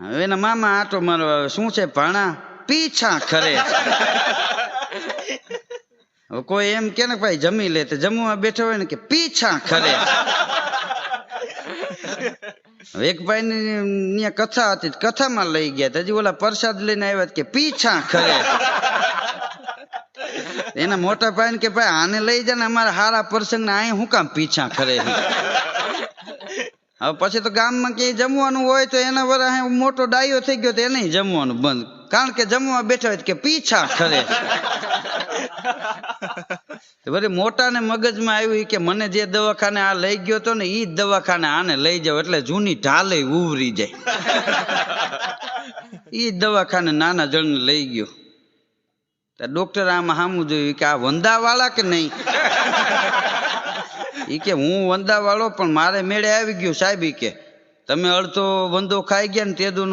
હવે ને મામા આટો મારો શું છે, ભાણા? પીછા ખરે કોઈ એમ કે ને ભાઈ જમી લે, તો જમવા બેઠો હોય ને કે પીછા ખરે એક ભાઈ ની કથા હતી કથામાં લઈ ગયા હજી ઓલા પ્રસાદ લઈને આવ્યા કે પીછા ખરે એના મોટા ભાઈ ને કે ભાઈ આને લઈ જાય ને અમારા હારા પ્રસંગ ને અહીં હું કામ પીછા ખરે? હવે પછી તો ગામમાં ક્યાંય જમવાનું હોય તો એના વરા મોટો ડાયો થઈ ગયો તો એને જમવાનું બંધ. કારણ કે જમવા બેઠા હોય કે પીછા ખરે વળી મોટાને મગજમાં આવ્યું કે મને જે દવાખાને આ લઈ ગયો હતો ને એ જ દવાખાને આને લઈ જાવ એટલે જૂની ઢાલે ઉવરી જાય. એ જ દવાખાને નાના જણને લઈ ગયો. ડોક્ટર આમાં સામું જોયું કે આ વંદાવાળા કે નહીં? ઈ કે હું વંદાવાળો, પણ મારે મેળે આવી ગયું સાહેબ કે. તમે અડધો વંદો ખાઈ ગયા ને તે દુનું